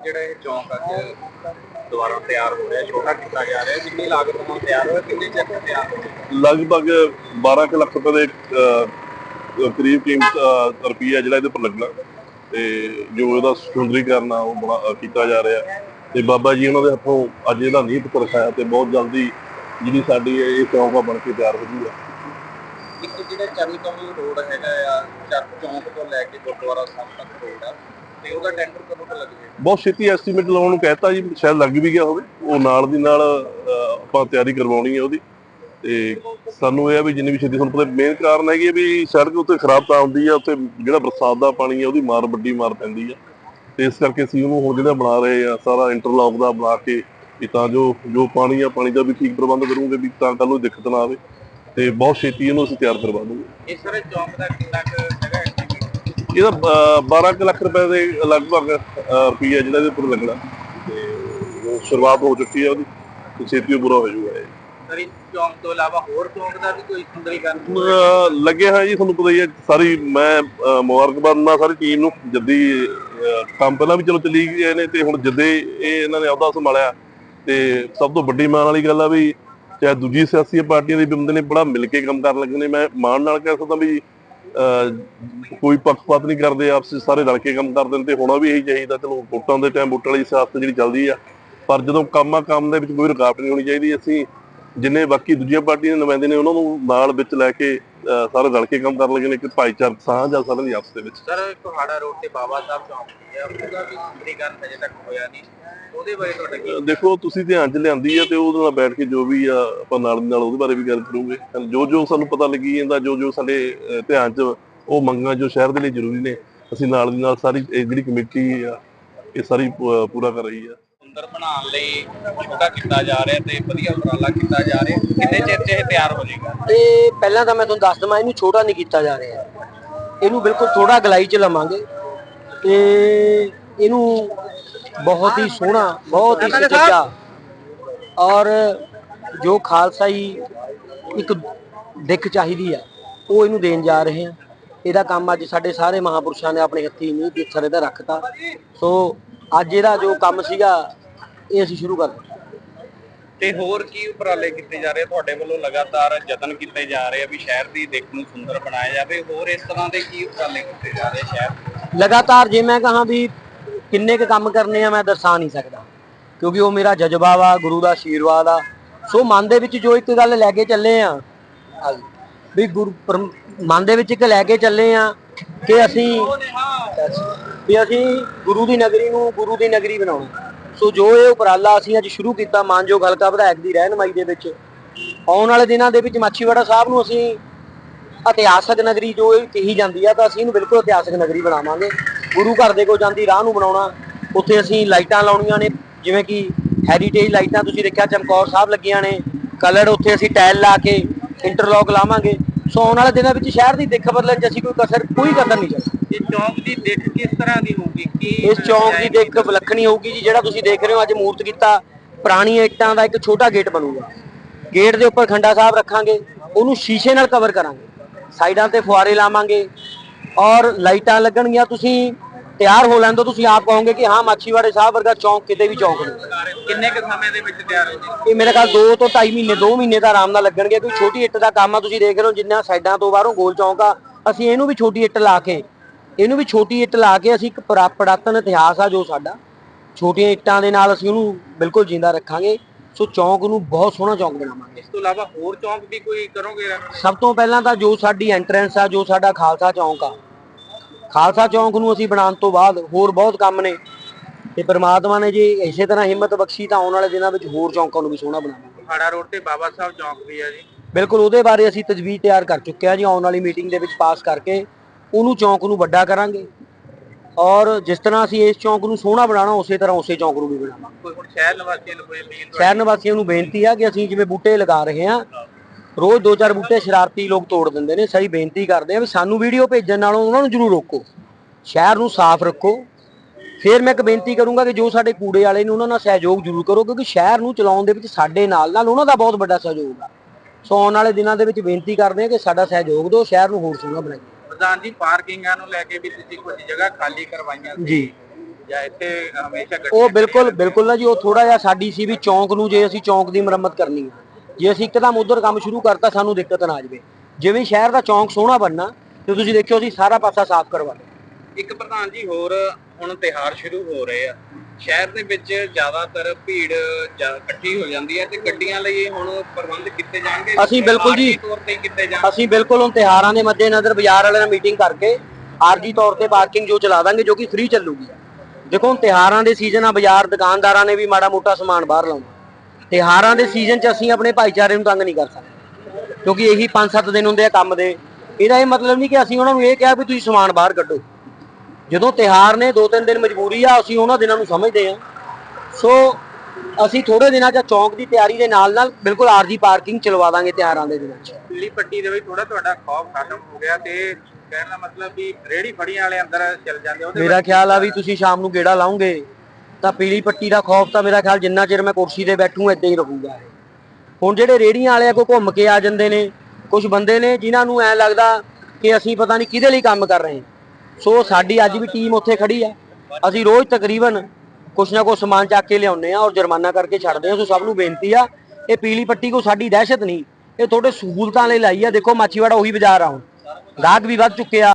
ਜਿਹੜਾ ਇਹ ਚੌਂਕ ਅੱਜ ਦੁਬਾਰਾ ਤਿਆਰ ਹੋ ਰਿਹਾ ਛੋਟਾ ਕੀਤਾ ਜਾ ਰਿਹਾ ਕਿੰਨੀ ਲਾਗਤ ਨਾਲ ਤਿਆਰ ਹੋਇਆ ਕਿੰਨੇ ਚਿਰ ਤਿਆਰ ਲਗਭਗ 12 ਕੁ ਲੱਖ ਰੁਪਏ ਦੇ ਕਰੀਬ ਕੀਮਤ ਰੁਪਈਆ ਜਿਹੜਾ ਇਹਦੇ ਉੱਪਰ ਲੱਗਣਾ। ਤੇ ਜੋ ਇਹਦਾ ਸੁੰਦਰੀਕਰਨ ਆ ਉਹ ਅਹ, ਕੀਤਾ ਜਾ ਰਿਹਾ। ਤੇ ਬਾਬਾ ਜੀ ਉਹਨਾਂ ਦੇ ਹੱਥੋਂ ਅੱਜ ਇਹਦਾ ਨੀਂਹ ਪੱਥਰ ਰਖਾਇਆ ਤੇ ਬਹੁਤ ਜਲਦੀ ਜਿਹੜੀ ਸਾਡੀ ਇਹ ਚੌਂਕ ਆ ਬਣ ਕੇ ਤਿਆਰ ਹੋ ਜੂਗਾ। ਇੱਕ ਜਿਹੜਾ ਚਰਨ ਕਮਲ ਰੋਡ ਹੈਗਾ ਆ ਚੱਕ ਚੌਂਕ ਤੋਂ ਲੈ ਕੇ ਗੁਰਦੁਆਰਾ ਸਾਹਿਬ ਤੱਕ ਰੋਡ ਆ ਤੇ ਉਹਦਾ ਟੈਂਡਰ ਕਦੋਂ ਤੱਕ ਲੱਗ ਜਾਏਗਾ? ਬਹੁਤ ਛੇਤੀ ਐਸਟੀਮੇਟ ਲਾਉਣ ਨੂੰ ਕਹਿਤਾ ਜੀ ਸ਼ਾਇਦ ਲੱਗ ਵੀ ਗਿਆ ਹੋਵੇ। ਉਹ ਨਾਲ ਦੀ ਨਾਲ ਆਪਾਂ ਤਿਆਰੀ ਕਰਵਾਉਣੀ ਹੈ ਉਹਦੀ। ਤੇ ਸਾਨੂੰ ਇਹ ਆ ਵੀ ਜਿੰਨੀ ਵੀ ਛੇਤੀ ਤੁਹਾਨੂੰ ਪਤਾ ਮੇਨ ਕਾਰਨ ਹੈਗੀ ਹੈ ਵੀ ਸੜਕ ਉੱਤੇ ਖਰਾਬ ਤਾਂ ਹੁੰਦੀ ਆ ਉੱਤੇ ਜਿਹੜਾ ਬਰਸਾਤ ਦਾ ਪਾਣੀ ਹੈ ਉਹਦੀ ਮਾਰ ਵੱਡੀ ਮਾਰ ਪੈਂਦੀ ਆ। ਤੇ ਇਸ ਕਰਕੇ ਅਸੀਂ ਉਹਨੂੰ ਹੁਣ ਜਿਹੜਾ ਬਣਾ ਰਹੇ ਆ ਸਾਰਾ ਇੰਟਰਲੌਕ ਦਾ ਬਣਾ ਕੇ ਵੀ ਤਾਂ ਜੋ ਜੋ ਪਾਣੀ ਆ ਪਾਣੀ ਦਾ ਵੀ ਠੀਕ ਪ੍ਰਬੰਧ ਕਰੂਗੇ ਵੀ ਤਾਂ ਕੱਲ ਨੂੰ ਦਿੱਕਤ ਨਾ ਆਵੇ। ਤੇ ਬਹੁਤ ਛੇਤੀ ਇਹਨੂੰ ਅਸੀਂ ਤਿਆਰ ਕਰਵਾ ਦੂੰਗੇ। ਇਸ ਸਾਰੇ ਚੌਂਕ ਦਾ ਕਿੰਨਾ ਕੁ? ਇਹਦਾ ਅਹ, 12 ਕੁ ਲੱਖ ਰੁਪਏ ਦੇ ਲਗਭਗ ਰੁਪਈਆ ਜਿਹੜਾ ਇਹਦੇ ਉੱਪਰ ਲੱਗਣਾ। ਤੇ ਸ਼ੁਰੂਆਤ ਹੋ ਚੁੱਕੀ ਹੈ ਉਹਦੀ ਤੇ ਛੇਤੀ ਪੂਰਾ ਹੋ ਜਾਊਗਾ ਇਹ। ਸਰ ਚੌਂਕ ਤੋਂ ਇਲਾਵਾ ਹੋਰ ਚੌਂਕ ਦਾ ਵੀ ਕੋਈ ਸੁੰਦਰੀਕਰਨ ਲੱਗੇ ਹੋਏ ਜੀ ਤੁਹਾਨੂੰ ਪਤਾ ਹੀ ਹੈ ਸਾਰੀ ਮੈਂ ਮੁਬਾਰਕਬਾਦ ਦਿੰਦਾ ਸਾਰੀ ਟੀਮ ਨੂੰ। ਜੱਦੀ ਕੰਮ ਪਹਿਲਾਂ ਵੀ ਚਲੋ ਚੱਲੀ ਗਏ ਨੇ ਤੇ ਹੁਣ ਜੱਦੇ ਇਹ ਇਹਨਾਂ ਨੇ ਅਹੁਦਾ ਸੰਭਾਲਿਆ। ਤੇ ਸਭ ਤੋਂ ਵੱਡੀ ਮਾਣ ਵਾਲੀ ਗੱਲ ਆ ਵੀ ਚਾਹੇ ਦੂਜੀ ਸਿਆਸੀ ਪਾਰਟੀਆਂ ਦੇ ਬੰਦੇ ਨੇ ਬੜਾ ਮਿਲ ਕੇ ਕੰਮ ਕਰਨ ਲੱਗੇ ਨੇ। ਮੈਂ ਮਾਣ ਨਾਲ ਕਹਿ ਸਕਦਾ ਵੀ ਕੋਈ ਪੱਖਪਾਤ ਨਹੀਂ ਕਰਦੇ ਆਪਸ ਵਿੱਚ, ਸਾਰੇ ਰਲ ਕੇ ਕੰਮ ਕਰਦੇ ਨੇ ਤੇ ਹੋਣਾ ਵੀ ਇਹੀ ਚਾਹੀਦਾ, ਚਲੋ ਵੋਟਾਂ ਦੇ ਟਾਈਮ ਵੋਟਾਂ ਵਾਲੀ ਸਿਆਸਤ ਜਿਹੜੀ ਚੱਲਦੀ ਆ, ਪਰ ਜਦੋਂ ਕੰਮਾਂ ਕੰਮ ਦੇ ਵਿੱਚ ਕੋਈ ਰੁਕਾਵਟ ਨਹੀਂ ਹੋਣੀ ਚਾਹੀਦੀ, ਅਸੀਂ ਜਿੰਨੇ ਬਾਕੀ ਦੂਜੀਆਂ ਪਾਰਟੀਆਂ ਦੇ ਨੁਮਾਇੰਦੇ ਨੇ ਉਹਨਾਂ ਨੂੰ ਨਾਲ ਵਿੱਚ ਲੈ ਕੇ ਸਾਰੇ ਰਲ ਕੇ ਕੰਮ ਕਰਨ ਲੱਗੇ ਨੇ ਕਿ ਭਾਈਚਾਰਕ ਸਾਂਝ ਆ ਸਾਰਿਆਂ ਦੀ ਆਪਸ ਦੇ ਵਿੱਚ। ਸਰ ਕੋਹਾੜਾ ਰੋਡ ਤੇ ਬਾਬਾ ਸਾਹਿਬ ਚੌਂਕ ਹੈ ਉਹਦਾ ਵੀ ਸੁੰਦਰੀਕਰਨ ਹਜੇ ਤੱਕ ਹੋਇਆ ਨਹੀਂ। ਉਹਦੇ ਬਾਰੇ ਤੁਹਾਡਾ ਕੀ ਦੇਖੋ ਤੁਸੀਂ ਧਿਆਨ ਚ ਲਿਆਂਦੀ ਆ ਤੇ ਉਹਦੇ ਨਾਲ ਬੈਠ ਕੇ ਜੋ ਵੀ ਆ ਆਪਾਂ ਨਾਲ ਨਾਲ ਉਹਦੇ ਬਾਰੇ ਵੀ ਗੱਲ ਕਰੂਗੇ। ਜੋ ਜੋ ਸਾਨੂੰ ਪਤਾ ਲੱਗੀ ਜਾਂਦਾ ਜੋ ਜੋ ਸਾਡੇ ਧਿਆਨ ਚ ਉਹ ਮੰਗਾਂ ਜੋ ਸ਼ਹਿਰ ਦੇ ਲਈ ਜ਼ਰੂਰੀ ਨੇ ਅਸੀਂ ਨਾਲ ਦੀ ਨਾਲ ਸਾਰੀ ਜਿਹੜੀ ਕਮੇਟੀ ਆ ਇਹ ਸਾਰੀ ਪੂਰਾ ਕਰ ਰਹੀ ਆ। ਸੁੰਦਰ ਬਣਾਉਣ ਲਈ ਛੋਟਾ ਕੀਤਾ ਜਾ ਰਿਹਾ ਤੇ ਵਧੀਆ ਉਪਰਾਲਾ ਕੀਤਾ ਜਾ ਰਿਹਾ। ਕਿੰਨੇ ਚਿਰ 'ਚ ਇਹ ਤਿਆਰ ਹੋ ਜਾਏਗਾ? ਇਹ ਪਹਿਲਾਂ ਤਾਂ ਮੈਂ ਤੁਹਾਨੂੰ ਦੱਸ ਦਵਾਂ ਇਹਨੂੰ ਛੋਟਾ ਨਹੀਂ ਕੀਤਾ ਜਾ ਰਿਹਾ। ਇਹਨੂੰ ਬਿਲਕੁਲ ਥੋੜਾ ਗਲਾਈ ਚ ਲਵਾਂਗੇ ਤੇ ਇਹਨੂੰ ਬਹੁਤ ਹੀ ਸੋਹਣਾ ਬਹੁਤ ਹੀ ਸੁਚੱਜਾ ਔਰ ਜੋ ਖਾਲਸਾਈ ਇੱਕ ਦਿੱਖ ਚਾਹੀਦੀ ਆ ਉਹ ਇਹਨੂੰ ਦੇਣ ਜਾ ਰਹੇ ਆ। ਇਹਦਾ ਕੰਮ ਅੱਜ ਸਾਡੇ ਸਾਰੇ ਮਹਾਪੁਰਸ਼ਾਂ ਨੇ ਆਪਣੇ ਹੱਥੀਂ ਨਹੀਂ ਦੇ ਸਰੇ ਦਾ ਰੱਖਤਾ। ਸੋ ਅੱਜ ਇਹਦਾ ਜੋ ਕੰਮ ਸੀਗਾ ਇਹ ਅਸੀਂ ਸ਼ੁਰੂ ਕਰ ਦਿੱਤਾ। ਤੇ ਹੋਰ ਕੀ ਉਪਰਾਲੇ ਕੀਤੇ ਜਾ ਰਹੇ ਆ? ਤੁਹਾਡੇ ਵੱਲੋਂ ਲਗਾਤਾਰ ਯਤਨ ਕੀਤੇ ਜਾ ਰਹੇ ਆ ਵੀ ਸ਼ਹਿਰ ਦੀ ਦਿੱਖ ਨੂੰ ਸੁੰਦਰ ਬਣਾਇਆ ਜਾਵੇ। ਹੋਰ ਇਸ ਤਰ੍ਹਾਂ ਦੇ ਕੀ ਉਪਰਾਲੇ ਕੀਤੇ ਜਾ ਰਹੇ ਸ਼ਹਿਰ? ਲਗਾਤਾਰ ਜੇ ਮੈਂ ਕਹਾਂ ਵੀ ਕਿੰਨੇ ਕੁ ਕੰਮ ਕਰਨੇ ਆ ਮੈਂ ਦਰਸਾ ਨਹੀਂ ਸਕਦਾ। ਕਿਉਂਕਿ ਉਹ ਮੇਰਾ ਜਜ਼ਬਾ ਵਾ ਗੁਰੂ ਦਾ ਆਸ਼ੀਰਵਾਦ ਆ। ਸੋ ਮਨ ਦੇ ਵਿੱਚ ਜੋ ਇੱਕ ਗੱਲ ਲੈ ਕੇ ਚੱਲੇ ਆ ਵੀ ਗੁਰੂ ਮਨ ਦੇ ਵਿੱਚ ਇੱਕ ਲੈ ਕੇ ਚੱਲੇ ਆ ਕਿ ਅਸੀਂ ਵੀ ਅਸੀਂ ਗੁਰੂ ਦੀ ਨਗਰੀ ਨੂੰ ਗੁਰੂ ਦੀ ਨਗਰੀ ਬਣਾਉਣਾ। ਸੋ ਜੋ ਇਹ ਉਪਰਾਲਾ ਅਸੀਂ ਅੱਜ ਸ਼ੁਰੂ ਕੀਤਾ ਮਾਨਯੋਗ ਹਲਕਾ ਵਿਧਾਇਕ ਦੀ ਰਹਿਨਮਾਈ ਦੇ ਵਿੱਚ, ਆਉਣ ਵਾਲੇ ਦਿਨਾਂ ਦੇ ਵਿੱਚ ਮਾਛੀਵਾੜਾ ਸਾਹਿਬ ਨੂੰ ਅਸੀਂ ਇਤਿਹਾਸਕ ਨਗਰੀ ਜੋ ਇਹ ਕਹੀ ਜਾਂਦੀ ਆ ਤਾਂ ਅਸੀਂ ਇਹਨੂੰ ਬਿਲਕੁਲ ਇਤਿਹਾਸਕ ਨਗਰੀ ਬਣਾਵਾਂਗੇ। ਗੁਰੂ ਘਰ ਦੇ ਕੋਲ ਜਾਂਦੀ ਰਾਹ ਨੂੰ ਬਣਾਉਣਾ, ਉੱਥੇ ਅਸੀਂ ਲਾਈਟਾਂ ਲਾਉਣੀਆਂ ਨੇ, ਜਿਵੇਂ ਕਿ ਹੈਰੀਟੇਜ ਲਾਈਟਾਂ ਤੁਸੀਂ ਦੇਖਿਆ ਚਮਕੌਰ ਸਾਹਿਬ ਲੱਗੀਆਂ ਨੇ ਕਲਰ ਉੱਥੇ ਅਸੀਂ ਟਾਇਲ ਲਾ ਕੇ ਇੰਟਰਲੌਕ ਲਾਵਾਂਗੇ। ਸੋ ਆਉਣ ਵਾਲੇ ਦਿਨਾਂ ਵਿੱਚ ਸ਼ਹਿਰ ਦੀ ਦਿੱਖ ਬਦਲਣ 'ਚ ਅਸੀਂ ਕੋਈ ਕਸਰ ਕੋਈ ਕਦਰ ਨਹੀਂ ਛੱਡਾਂਗੇ ਇਹ ਚੌਂਕ ਦੀ ਦਿੱਖ ਕਿਸ ਤਰ੍ਹਾਂ ਦੀ ਹੋਊਗੀ? ਕੀ ਇਸ ਚੌਂਕ ਦੀ ਦਿੱਖ ਵਿਲੱਖਣੀ ਹੋਊਗੀ ਜੀ ਜਿਹੜਾ ਤੁਸੀਂ ਦੇਖ ਰਹੇ ਹੋ ਅੱਜ ਮੂਰਤ ਕੀਤਾ। ਪੁਰਾਣੀਆਂ ਇੱਟਾਂ ਦਾ ਇੱਕ ਛੋਟਾ ਗੇਟ ਬਣੂਗਾ। ਗੇਟ ਦੇ ਉੱਪਰ ਖੰਡਾ ਸਾਹਿਬ ਰੱਖਾਂਗੇ। ਉਹਨੂੰ ਸ਼ੀਸ਼ੇ ਨਾਲ ਕਵਰ ਕਰਾਂਗੇ। ਸਾਈਡਾਂ ਤੇ ਫੁਆਰੇ ਲਾਵਾਂਗੇ। ਔਰ ਲਾਈਟਾਂ ਲੱਗਣਗੀਆਂ। ਤੁਸੀਂ ਤਿਆਰ ਹੋ ਲੈਣ ਤੁਸੀਂ ਆਪ ਕਹੋਗੇ ਕਿ ਹਾਂ ਮਾਛੀਵਾੜੇ ਸਾਹਿਬ ਵਰਗਾ ਚੌਂਕ ਕਿਤੇ ਵੀ ਚੌਂਕ ਨਹੀਂ। ਕਿੰਨੇ ਕੁ ਸਮੇਂ ਦੇ ਵਿੱਚ ਤਿਆਰ ਹੋ ਜਾਏਗਾ ਇਹ ਮੇਰੇ ਖਿਆਲ 2 ਤੋਂ 2.5 ਮਹੀਨੇ 2 ਮਹੀਨੇ ਦਾ ਆਰਾਮ ਨਾਲ ਲੱਗਣਗੇ ਕੋਈ ਛੋਟੀ ਇੱਟ ਦਾ ਕੰਮ ਆ ਤੁਸੀਂ ਦੇਖ ਰਹੇ ਹੋ ਜਿੰਨਾ ਸਾਈਡਾਂ ਤੋਂ ਬਾਹਰੋਂ ਗੋਲ ਚੌਂਕ ਆ ਅਸੀਂ ਇਹਨੂੰ ਵੀ ਛੋਟੀ ਇੱਟ ਲਾ ਕੇ ਇਹਨੂੰ ਵੀ ਛੋਟੀ ਇੱਟ ਲਾ ਕੇ ਅਸੀਂ ਇੱਕ ਪੁਰਾ- ਪੁਰਾਤਨ ਇਤਿਹਾਸ ਆ ਜੋ ਸਾਡਾ ਛੋਟੀਆਂ ਇੱਟਾਂ ਦੇ ਨਾਲ ਅਸੀਂ ਉਹਨੂੰ ਬਿਲਕੁਲ ਜਿੰਦਾ ਰੱਖਾਂਗੇ ਸੋ ਚੌਂਕ ਨੂੰ ਬਹੁਤ ਸੋਹਣਾ ਚੌਂਕ ਬਣਾਵਾਂਗੇ। ਇਸ ਤੋਂ ਇਲਾਵਾ ਹੋਰ ਚੌਂਕ ਵੀ ਕੋਈ ਕਰੋਗੇ ਸਭ ਤੋਂ ਪਹਿਲਾਂ ਤਾਂ ਜੋ ਸਾਡੀ ਐਂਟਰੈਂਸ ਆ ਜੋ ਸਾਡਾ ਖਾਲਸਾ ਚੌਂਕ ਆ ਖਾਲਸਾ ਚੌਂਕ ਨੂੰ ਅਸੀਂ ਬਣਾਉਣ ਤੋਂ ਬਾਅਦ ਹੋਰ ਬਹੁਤ ਕੰਮ ਨੇ। ਤੇ ਪ੍ਰਮਾਤਮਾ ਨੇ ਜੇ ਇਸੇ ਤਰ੍ਹਾਂ ਹਿੰਮਤ ਬਖਸ਼ੀ ਤਾਂ ਆਉਣ ਵਾਲੇ ਦਿਨਾਂ ਵਿੱਚ ਹੋਰ ਚੌਂਕਾਂ ਨੂੰ ਵੀ ਸੋਹਣਾ ਬਣਾਵਾਂਗੇ। ਹਾੜਾ ਰੋਡ ਤੇ ਬਾਬਾ ਸਾਹਿਬ ਚੌਂਕ ਵੀ ਆ ਜੀ। ਬਿਲਕੁਲ ਉਹਦੇ ਬਾਰੇ ਅਸੀਂ ਤਜਵੀਜ਼ ਤਿਆਰ ਕਰ ਚੁੱਕੇ ਹਾਂ ਜੀ। ਆਉਣ ਵਾਲੀ ਮੀਟਿੰਗ ਦੇ ਵਿੱਚ ਪਾਸ ਕਰਕੇ ਉਹਨੂੰ ਚੌਂਕ ਨੂੰ ਵੱਡਾ ਕਰਾਂਗੇ। ਔਰ ਜਿਸ ਤਰ੍ਹਾਂ ਅਸੀਂ ਇਸ ਚੌਂਕ ਨੂੰ ਸੋਹਣਾ ਬਣਾਉਣਾ ਉਸੇ ਤਰ੍ਹਾਂ ਉਸੇ ਚੌਂਕ ਨੂੰ ਵੀ ਬਣਾਵਾਂਗੇ। ਕੋਈ ਹੁਣ ਸ਼ਹਿਰ ਨਿਵਾਸੀਆਂ ਨੂੰ ਕੋਈ ਸ਼ਹਿਰ ਨਿਵਾਸੀਆਂ ਨੂੰ ਬੇਨਤੀ ਆ ਕਿ ਅਸੀਂ ਜਿਵੇਂ ਬੂਟੇ ਲਗਾ ਰਹੇ ਹਾਂ ਰੋਜ਼ ਦੋ ਚਾਰ ਬੂਟੇ ਸ਼ਰਾਰਤੀ ਲੋਕ ਤੋੜ ਦਿੰਦੇ ਨੇ ਸਹੀ ਬੇਨਤੀ ਕਰਦੇ ਆ ਵੀ ਸਾਨੂੰ ਵੀਡੀਓ ਭੇਜਣ ਨਾਲੋਂ ਉਹਨਾਂ ਨੂੰ ਜ਼ਰੂਰ ਰੋਕੋ। ਸ਼ਹਿਰ ਨੂੰ ਸਾਫ਼ ਰੱਖੋ। ਫਿਰ ਮੈਂ ਇੱਕ ਬੇਨਤੀ ਕਰੂੰਗਾ ਕਿ ਜੋ ਸਾਡੇ ਕੂੜੇ ਵਾਲੇ ਨੇ ਉਹਨਾਂ ਨਾਲ ਸਹਿਯੋਗ ਜ਼ਰੂਰ ਕਰੋ ਕਿਉਂਕਿ ਸ਼ਹਿਰ ਨੂੰ ਚਲਾਉਣ ਦੇ ਵਿੱਚ ਸਾਡੇ ਨਾਲ ਨਾਲ ਉਹਨਾਂ ਦਾ ਬਹੁਤ ਵੱਡਾ ਸਹਿਯੋਗ ਆ। ਸੋ ਆਉਣ ਵਾਲੇ ਦਿਨਾਂ ਦੇ ਵਿੱਚ ਬੇਨਤੀ ਕਰਦੇ ਆ ਕਿ ਸਾਡਾ ਸਹਿਯੋਗ ਦਿਓ ਸ਼ਹਿਰ ਨੂੰ ਹੋਰ ਸੋਹਣਾ ਬਣਾਈਏ। ਪ੍ਰਧਾਨ ਜੀ ਪਾਰਕਿੰਗਾਂ ਨੂੰ ਲੈ ਕੇ ਵੀ ਤੁਸੀਂ ਕੁਝ ਜਗ੍ਹਾ ਖਾਲੀ ਕਰਵਾਈਆਂ ਸੀ ਜੀ। ਜਾਂ ਇੱਥੇ ਹਮੇਸ਼ਾ ਉਹ ਬਿਲਕੁਲ ਬਿਲਕੁਲ ਨਾ ਜੀ ਉਹ ਥੋੜਾ ਜਿਹਾ ਸਾਡੀ ਸੀ ਵੀ ਚੌਂਕ ਨੂੰ ਜੇ ਅਸੀਂ ਚੌਂਕ ਦੀ ਮੁਰੰਮਤ ਕਰਨੀ ਹੈ ਜੇ ਅਸੀਂ ਇੱਕਦਮ ਉਧਰ ਕੰਮ ਸ਼ੁਰੂ ਕਰਤਾ ਸਾਨੂੰ ਦਿੱਕਤ ਨਾ ਆ ਜਾਵੇ। ਜਿਵੇਂ ਸ਼ਹਿਰ ਦਾ ਚੌਂਕ ਸੋਹਣਾ ਬਣਨਾ ਤੇ ਤੁਸੀਂ ਦੇਖਿਓ ਅਸੀਂ ਸਾਰਾ ਪਾਸਾ ਸਾਫ਼ ਕਰਵਾ ਲਿਆ ਇੱਕ ਪ੍ਰਧਾਨ ਜੀ ਹੋਰ ਹੁਣ ਤਿਹਾਰ ਸ਼ੁਰੂ ਹੋ ਰਹੇ ਆ। ਸ਼ਹਿਰ ਦੇ ਵਿੱਚ ਜ਼ਿਆਦਾਤਰ ਭੀੜ ਜਾਂ ਇਕੱਠੀ ਹੋ ਜਾਂਦੀ ਹੈ ਤੇ ਗੱਡੀਆਂ ਲਈ ਹੁਣ ਪ੍ਰਬੰਧ ਕੀਤੇ ਜਾਣਗੇ। ਅਸੀਂ ਬਿਲਕੁਲ ਜੀ- ਆਰਜ਼ੀ ਤੌਰ ਤੇ ਕੀਤੇ ਜਾਣ ਅਸੀਂ ਬਿਲਕੁਲ ਹੁਣ ਤਿਹਾਰਾਂ ਦੇ ਮੱਦੇਨਜ਼ਰ ਬਾਜ਼ਾਰ ਵਾਲਿਆਂ ਨਾਲ ਮੀਟਿੰਗ ਕਰਕੇ ਆਰਜੀ ਤੌਰ ਤੇ ਪਾਰਕਿੰਗ ਜੋ ਚਲਾ ਦਾਂਗੇ ਜੋ ਕਿ ਫ੍ਰੀ ਚੱਲੂਗੀ। ਦੇਖੋ ਹੁਣ ਤਿਹਾਰਾਂ ਦੇ ਸੀਜ਼ਨ ਆ ਬਾਜ਼ਾਰ ਦੁਕਾਨਦਾਰਾਂ ਨੇ ਵੀ ਮਾੜਾ ਮੋਟਾ ਸਮਾਨ ਬਾਹਰ ਲਾਉਣਾ। ਤਿਹਾਰਾਂ ਦੇ ਸੀਜ਼ਨ 'ਚ ਅਸੀਂ ਆਪਣੇ ਭਾਈਚਾਰੇ ਨੂੰ ਤੰਗ ਨਹੀਂ ਕਰ ਸਕਦੇ। ਕਿਉਂਕਿ ਇਹੀ 5-7 ਦਿਨ ਹੁੰਦੇ ਆ ਕੰਮ ਦੇ। ਇਹਦਾ ਇਹ ਮਤਲਬ ਨਹੀਂ ਕਿ ਅਸੀਂ ਉਹਨਾਂ ਨੂੰ ਇਹ ਕਿਹਾ ਵੀ ਤੁਸੀਂ ਸਮਾਨ ਬਾਹਰ ਕੱਢੋ। ਜਦੋਂ ਤਿਹਾਰ ਨੇ 2-3 ਦਿਨ ਮਜਬੂਰੀ ਆ ਅਸੀਂ ਉਹਨਾਂ ਦਿਨਾਂ ਨੂੰ ਸਮਝਦੇ ਆ ਸੋ ਅਸੀਂ ਥੋੜੇ ਦਿਨਾਂ 'ਚ ਚੌਂਕ ਦੀ ਤਿਆਰੀ ਦੇ ਨਾਲ ਨਾਲ ਬਿਲਕੁਲ ਆਰਜੀ ਪਾਰਕਿੰਗ ਚਲਵਾ ਦਾਂਗੇ ਤਿਹਾਰਾਂ ਦੇ ਦਿਨਾਂ 'ਚ। ਪੀਲੀ ਪੱਟੀ ਦੇ ਵਿੱਚ ਥੋੜਾ ਤੁਹਾਡਾ ਖੌਫ ਖਤਮ ਹੋ ਗਿਆ ਤੇ ਕਹਿਣ ਦਾ ਮਤਲਬ ਵੀ ਰੇੜੀ ਫੜੀਆਂ ਵਾਲੇ ਅੰਦਰ ਚਲ ਜਾਂਦੇ ਉਹਦੇ ਮੇਰਾ ਖਿਆਲ ਆ ਵੀ ਤੁਸੀਂ ਸ਼ਾਮ ਨੂੰ ਗੇੜਾ ਲਾਉਂਗੇ। ਤਾਂ ਪੀਲੀ ਪੱਟੀ ਦਾ ਖੌਫ ਤਾਂ ਮੇਰਾ ਖਿਆਲ ਜਿੰਨਾ ਚਿਰ ਮੈਂ ਕੁਰਸੀ ਤੇ ਬੈਠੂ, ਏਦਾਂ ਹੀ ਰਹੂਗਾ ਹੁਣ ਜਿਹੜੇ ਰੇੜੀਆਂ ਵਾਲੇ ਆ ਕੋਈ ਘੁੰਮ ਕੇ ਆ ਜਾਂਦੇ ਨੇ ਕੁਝ ਬੰਦੇ ਨੇ ਜਿਨ੍ਹਾਂ ਨੂੰ ਐ ਲੱਗਦਾ ਕਿ ਅਸੀਂ ਪਤਾ ਨਹੀਂ ਕਿਹਦੇ ਲਈ ਕੰਮ ਕਰ ਰਹੇ ਸੋ ਸਾਡੀ ਅੱਜ ਵੀ ਟੀਮ ਉੱਥੇ ਖੜੀ ਆ ਅਸੀਂ ਰੋਜ਼ ਤਕਰੀਬਨ ਕੁਛ ਨਾ ਕੁਛ ਸਮਾਨ ਚੱਕ ਕੇ ਲਿਆਉਂਦੇ ਆ ਔਰ ਜੁਰਮਾਨਾ ਕਰਕੇ ਛੱਡਦੇ ਆ ਸੋ ਸਭ ਨੂੰ ਬੇਨਤੀ ਆ, ਇਹ ਪੀਲੀ ਪੱਟੀ ਕੋ ਸਾਡੀ ਦਹਿਸ਼ਤ ਨਹੀਂ, ਇਹ ਤੁਹਾਡੇ ਸਹੂਲਤਾਂ ਲਈ ਲਾਈ ਆ। ਦੇਖੋ ਮਾਚੀਵਾੜਾ ਉਹੀ ਬਾਜ਼ਾਰ ਆ ਹੁਣ। ਗਾਹਕ ਵੀ ਵੱਧ ਚੁੱਕੇ ਆ।